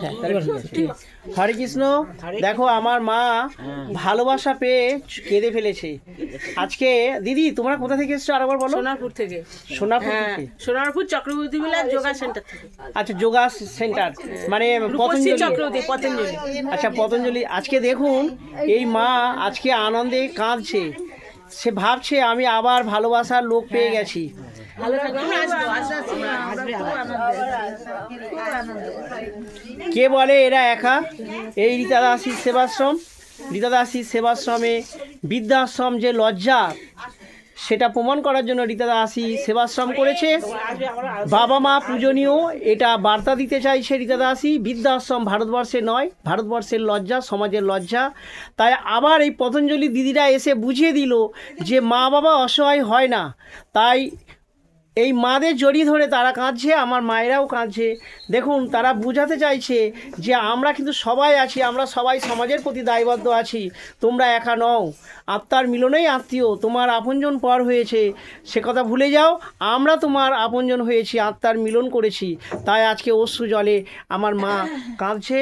হ্যাঁ, হরে কৃষ্ণ দেখো আমার মা ভালোবাসা পেয়ে কেঁদে ফেলেছে। আজকে দিদি তোমরা কোথা থেকে এসছো আরেকবার বলো? সোনারপুর থেকে। সোনাপুর হ্যাঁ থেকে? সোনারপুর চক্রবর্তী বিলাস যোগা সেন্টার থেকে। আচ্ছা যোগা সেন্টার। মানে পতঞ্জলি। চক্রবর্তী পতঞ্জলি। আচ্ছা পতঞ্জলি। আজকে দেখুন এই মা আজকে আনন্দে কাঁদছে। সে ভাবছে আমি আবার ভালোবাসার লোক পেয়ে গেছি। কে বলে এরা একা? এই রীতা দাসীর সেবাশ্রম। রীতা দাসীর সেবাশ্রমে বৃদ্ধাশ্রম যে লজ্জা সেটা প্রমাণ করার জন্য রীতা দাসী সেবাশ্রম করেছে। বাবা মা পূজনীয় এটা বার্তা দিতে চাইছে রীতা দাসী বৃদ্ধাশ্রম ভারতবর্ষে নয় ভারতবর্ষের লজ্জা সমাজের লজ্জা। তাই আবার এই পতঞ্জলি দিদিরা এসে বুঝিয়ে দিল যে মা বাবা অসহায় হয় না। তাই এই মাদের জড়িয়ে ধরে তারা কাঁদছে, আমার মায়েরাও কাঁদছে। দেখুন, তারা বুঝাতে চাইছে যে আমরা কিন্তু সবাই আছি, আমরা সবাই সমাজের প্রতি দায়বদ্ধ আছি, তোমরা একা নও। আত্মার মিলনেই আত্মীয়, তোমার আপনজন পর হয়েছে। সে কথা ভুলে যাও, আমরা তোমার আপনজন হয়েছি, আত্মার মিলন করেছি। তাই আজকে অশ্রু জলে আমার মা কাঁদছে,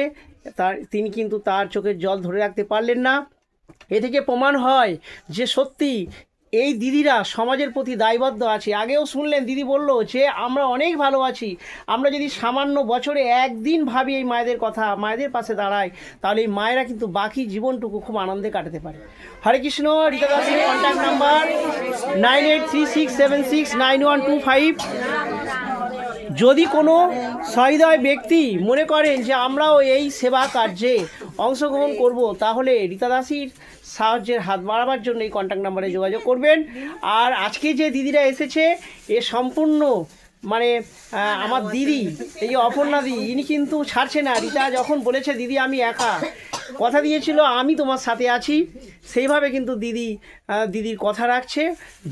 তার, তিনি কিন্তু তার চোখের জল ধরে রাখতে পারলেন না। এ থেকে প্রমাণ হয় যে সত্যি এই দিদিরা সমাজের প্রতি দায়বদ্ধ আছে। আগেও শুনলেন, দিদি বলল যে, আমরা অনেক ভালো আছি। আমরা যদি সামান্য বছরে একদিন ভাবি এই মায়েদের কথা, মায়েদের পাশে দাঁড়াই, তাহলে এই মায়েরা কিন্তু বাকি জীবনটুকু খুব আনন্দে কাটাতে পারে। হরে কৃষ্ণ, রীতা দাসের contact number nine eight three six seven six nine one two five যদি কোনো সহৃদয় ব্যক্তি মনে করেন যে, আমরাও এই সেবা কার্যে অংশগ্রহণ করব তাহলে রীতা দাসির সাহায্যের হাত বাড়াবার জন্য এই কন্ট্যাক্ট নাম্বারে যোগাযোগ করবেন। আর আজকে যে দিদিরা এসেছে এ সম্পূর্ণ মানে আমার দিদি এই যে অপর্ণা দিদি ইনি কিন্তু ছাড়ছে না। রীতা যখন বলেছে দিদি আমি একা। কথা দিয়েছিল আমি তোমার সাথে আছি। সেইভাবে কিন্তু দিদি দিদির কথা রাখছে।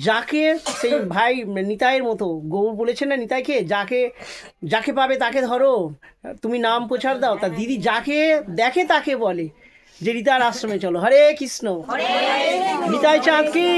যাকে সেই ভাই নিতাইয়ের মতো গৌর বলেছেন না নিতাইকে যাকে যাকে পাবে তাকে ধরো তুমি নাম প্রচার দাও। তা দিদি যাকে দেখে তাকে বলে যে রীতার আশ্রমে চলো। হরে কৃষ্ণ। নিতাই চাঁদ কি